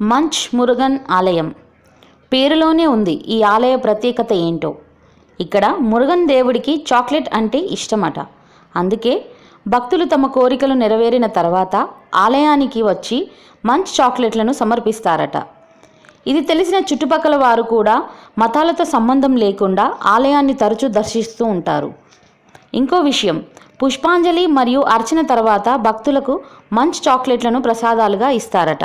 మంచ్ మురుగన్ ఆలయం. పేరులోనే ఉంది ఈ ఆలయ ప్రత్యేకత ఏంటో. ఇక్కడ మురుగన్ దేవుడికి చాక్లెట్ అంటే ఇష్టమట. అందుకే భక్తులు తమ కోరికలు నెరవేరిన తర్వాత ఆలయానికి వచ్చి మంచ్ చాక్లెట్లను సమర్పిస్తారట. ఇది తెలిసిన చుట్టుపక్కల వారు కూడా మతాలతో సంబంధం లేకుండా ఆలయాన్ని తరచూ దర్శిస్తూ ఉంటారు. ఇంకో విషయం పుష్పాంజలి మరియు అర్చన తర్వాత భక్తులకు మంచ్ చాక్లెట్లను ప్రసాదాలుగా ఇస్తారట.